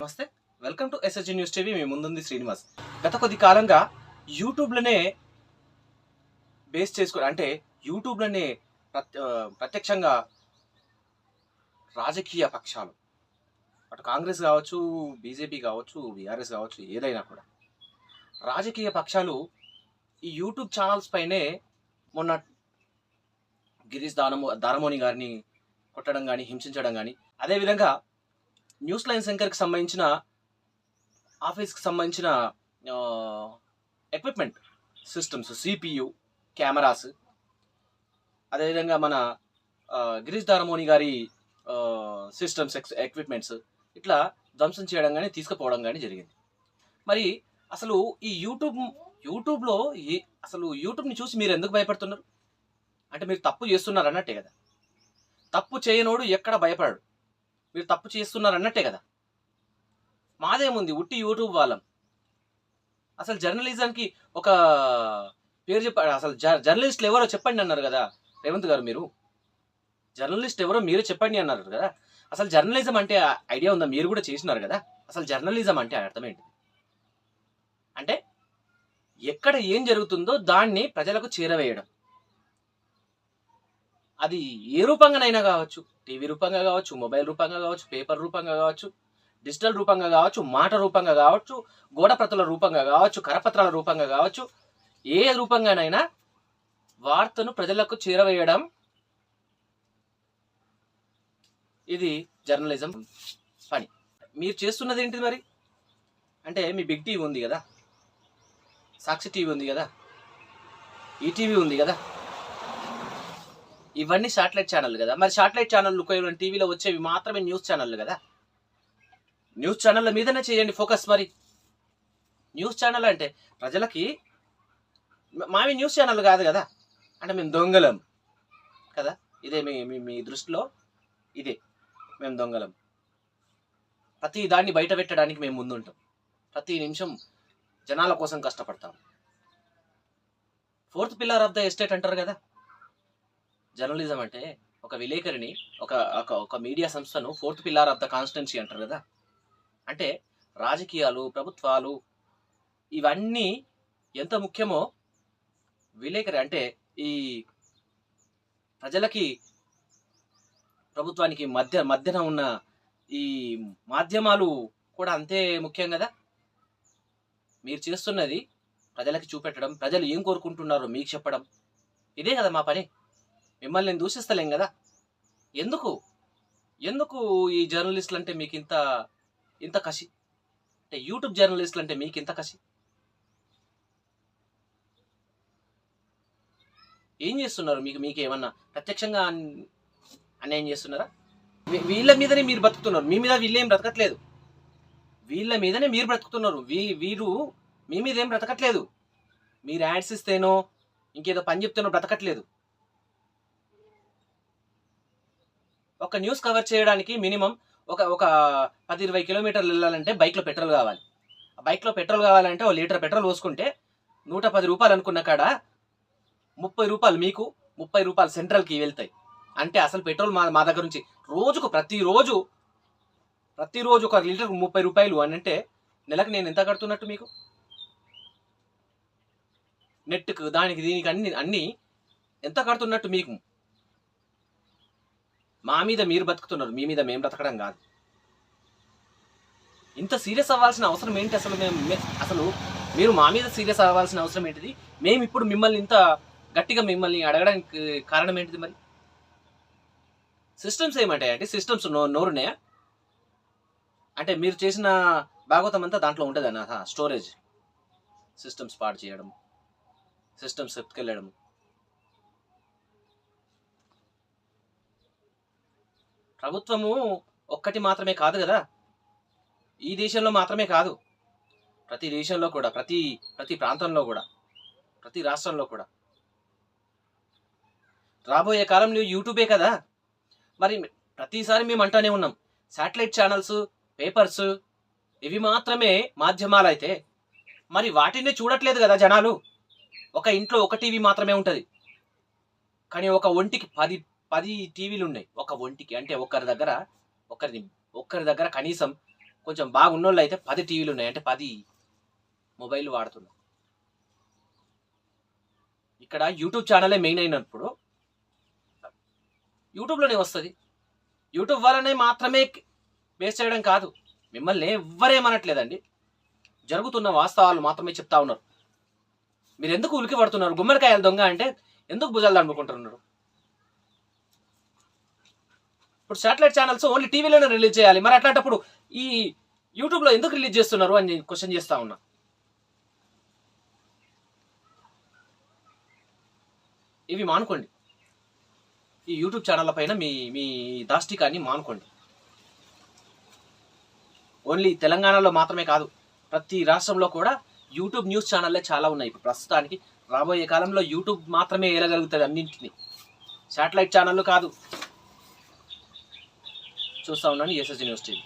నమస్తే. Welcome to S S G news TV మీ ముందుంది శ్రీనివాస్. గత కొద్ది కాలంగా యూట్యూబ్లోనే బేస్ చేసుకుని అంటే యూట్యూబ్లోనే ప్రత్యక్షంగా రాజకీయ పక్షాలు. అటు కాంగ్రెస్ కావచ్చు బీజేపీ కావచ్చు బీఆర్ఎస్ కావచ్చు ఏదైనా కూడా. రాజకీయ పక్షాలు ఈ యూట్యూబ్ ఛానల్స్ పైనే మొన్న గిరీష్ దానమో దారమోని గారిని కొట్టడం కానీ హింసించడం కానీ అదేవిధంగా న్యూస్ లైన్ శంకర్కి సంబంధించిన ఆఫీస్కి సంబంధించిన ఎక్విప్మెంట్ సిస్టమ్స్ సిపియు కెమెరాస్ అదేవిధంగా మన గిరీష్ దారమోని గారి సిస్టమ్స్ ఎక్స్ ఎక్విప్మెంట్స్ ఇట్లా ధ్వంసం చేయడం కానీ తీసుకుపోవడం కానీ జరిగింది. మరి అసలు ఈ యూట్యూబ్ యూట్యూబ్లో ఏ అసలు యూట్యూబ్ని చూసి మీరు ఎందుకు భయపడుతున్నారు? అంటే మీరు తప్పు చేస్తున్నారు అన్నట్టే కదా. తప్పు చేయనోడు ఎక్కడ భయపడడు? మీరు తప్పు చేస్తున్నారు అన్నట్టే కదా. మాదేముంది ఉట్టి యూట్యూబ్ వాళ్ళం. అసలు జర్నలిజంకి ఒక పేరు చెప్ప అసలు జ- జర్నలిస్టులు ఎవరో చెప్పండి అన్నారు కదా రేవంత్ గారు మీరు. జర్నలిస్ట్ ఎవరో మీరు చెప్పండి అన్నారు కదా. అసలు జర్నలిజం అంటే ఐడియా ఉందా? మీరు కూడా చేసినారు కదా. అసలు జర్నలిజం అంటే అర్థం ఏంటి? అంటే ఎక్కడ ఏం జరుగుతుందో దాన్ని ప్రజలకు చేరవేయడం. అది ఏ రూపంగానైనా కావచ్చు టీవీ రూపంగా కావచ్చు మొబైల్ రూపంగా కావచ్చు పేపర్ రూపంగా కావచ్చు డిజిటల్ రూపంగా కావచ్చు మాట రూపంగా కావచ్చు గోడప్రతుల రూపంగా కావచ్చు కరపత్రాల రూపంగా కావచ్చు ఏ రూపంగానైనా వార్తను ప్రజలకు చేరవేయడం. ఇది జర్నలిజం పని. మీరు చేస్తున్నది ఏంటిది మరి? అంటే మీ బిగ్ టీవీ ఉంది కదా? సాక్షి టీవీ ఉంది కదా? ఈటీవీ ఉంది కదా? ఇవన్నీ శాటిలైట్ ఛానల్ కదా. మరి శాటిలైట్ ఛానల్ టీవీలో వచ్చేవి మాత్రమే న్యూస్ ఛానల్ కదా? న్యూస్ ఛానళ్ళ మీదనే చేయండి ఫోకస్ మరి. న్యూస్ ఛానల్ అంటే ప్రజలకి మావి న్యూస్ ఛానల్ కాదు కదా? అంటే మేము దొంగలం కదా? ఇదే మీ మీ దృష్టిలో ఇదే. మేము దొంగలం. ప్రతి దాన్ని బయట పెట్టడానికి మేము ముందుంటాం. ప్రతి నిమిషం జనాల కోసం కష్టపడతాం. Fourth pillar of the estate అంటారు కదా? జర్నలిజం అంటే ఒక విలేకరిని ఒక ఒక ఒక మీడియా సంస్థను fourth pillar of the constituency అంటారు కదా. అంటే రాజకీయాలు ప్రభుత్వాలు ఇవన్నీ ఎంత ముఖ్యమో విలేకరి అంటే ఈ ప్రజలకి ప్రభుత్వానికి మధ్య మధ్యన ఉన్న ఈ మాధ్యమాలు కూడా అంతే ముఖ్యం కదా. మీరు చేస్తున్నది ప్రజలకి చూపెట్టడం ప్రజలు ఏం కోరుకుంటున్నారో మీకు చెప్పడం. ఇదే కదా మా పని. మిమ్మల్ని నేను దూషిస్తలేం కదా? ఎందుకు? ఎందుకు ఈ జర్నలిస్టులు అంటే మీకు ఇంత ఇంత కసి? అంటే యూట్యూబ్ జర్నలిస్టులు అంటే మీకు ఇంత కసి? ఏం చేస్తున్నారు? మీకు మీకు ఏమన్నా ప్రత్యక్షంగా అన్- అన్యాయం చేస్తున్నారా? వీళ్ళ మీదనే మీరు బ్రతుకుతున్నారు. మీ మీద వీళ్ళేం బ్రతకట్లేదు. వీళ్ళ మీదనే మీరు బ్రతుకుతున్నారు. వీ వీరు మీ మీద ఏం బ్రతకట్లేదు. మీరు యాడ్స్ ఇస్తేనో ఇంకేదో పని చెప్తేనో బ్రతకట్లేదు. ఒక న్యూస్ కవర్ చేయడానికి మినిమం ఒక ఒక పది ఇరవై కిలోమీటర్లు వెళ్ళాలంటే బైక్లో పెట్రోల్ కావాలి. బైక్లో పెట్రోల్ కావాలంటే ఒక లీటర్ పెట్రోల్ పోసుకుంటే నూట పది రూపాయలు అనుకున్న కాడ ముప్పై రూపాయలు మీకు ముప్పై రూపాయలు సెంట్రల్కి వెళ్తాయి. అంటే అసలు పెట్రోల్ మా మా దగ్గర నుంచి రోజుకు ప్రతిరోజు ప్రతిరోజు ఒక లీటర్ ముప్పై రూపాయలు అని అంటే నెలకు నేను ఎంత కడుతున్నట్టు మీకు? నెట్కు దానికి దీనికి అన్ని అన్నీ ఎంత కడుతున్నట్టు మీకు? మా మీద మీరు బతుకుతున్నారు మీ మీద మేము బ్రతకడం కాదు. ఇంత సీరియస్ అవ్వాల్సిన అవసరం ఏంటి అసలు మేము అసలు మీరు మా మీద సీరియస్ అవ్వాల్సిన అవసరం ఏంటిది? మేము ఇప్పుడు మిమ్మల్ని ఇంత గట్టిగా మిమ్మల్ని అడగడానికి కారణం ఏంటిది మరి? సిస్టమ్స్ ఏమంటాయి అంటే సిస్టమ్స్ నో నోరున్నాయా? అంటే మీరు చేసిన భాగవతం అంతా దాంట్లో ఉంటుంది అన్న స్టోరేజ్? సిస్టమ్స్ పాడు చేయడం సిస్టమ్స్ ఎత్తుకెళ్ళడం ప్రభుత్వము ఒక్కటి మాత్రమే కాదు కదా? ఈ దేశంలో మాత్రమే కాదు. ప్రతి దేశంలో కూడా ప్రతి ప్రతి ప్రాంతంలో కూడా ప్రతి రాష్ట్రంలో కూడా. రాబోయే కాలంలో యూట్యూబే కదా? మరి ప్రతిసారి మేము అంటానే ఉన్నాం శాటిలైట్ ఛానల్స్ పేపర్స్ ఇవి మాత్రమే మాధ్యమాలు అయితే మరి వాటిని చూడట్లేదు కదా జనాలు? ఒక ఇంట్లో ఒక టీవీ మాత్రమే ఉంటుంది. కానీ ఒక ఒంటికి పది పది టీవీలు ఉన్నాయి ఒక ఒంటికి. అంటే ఒకరి దగ్గర ఒకరిని ఒక్కరి దగ్గర కనీసం కొంచెం బాగున్నోళ్ళు అయితే పది టీవీలు ఉన్నాయి. అంటే పది మొబైల్ వాడుతున్నారు. ఇక్కడ యూట్యూబ్ ఛానలే మెయిన్ అయినప్పుడు యూట్యూబ్లోనే వస్తుంది. యూట్యూబ్ వల్లనే మాత్రమే బేస్ చేయడం కాదు. మిమ్మల్ని ఎవ్వరేమనట్లేదండి జరుగుతున్న వాస్తవాలు మాత్రమే చెప్తా ఉన్నారు. మీరు ఎందుకు ఉలికి పడుతున్నారు గుమ్మడికాయల దొంగ అంటే ఎందుకు భుజాలు అనుకుంటున్నారు ఇప్పుడు శాటిలైట్ ఛానల్స్ ఓన్లీ టీవీలోనే రిలీజ్ చేయాలి. మరి అట్లాంటప్పుడు ఈ యూట్యూబ్లో ఎందుకు రిలీజ్ చేస్తున్నారు అని నేను క్వశ్చన్ చేస్తా ఉన్నా. ఇవి మానుకోండి. ఈ యూట్యూబ్ ఛానళ్ళ పైన మీ మీ దాష్టికాన్ని మానుకోండి. ఓన్లీ తెలంగాణలో మాత్రమే కాదు ప్రతి రాష్ట్రంలో కూడా యూట్యూబ్ న్యూస్ ఛానళ్ళే చాలా ఉన్నాయి. ఇప్పుడు ప్రస్తుతానికి రాబోయే కాలంలో యూట్యూబ్ మాత్రమే ఏలగలుగుతుంది అన్నింటినీ. శాటిలైట్ ఛానళ్ళు కాదు. చూస్తా ఉన్నాను ఎస్ఎస్ న్యూస్ టీవీ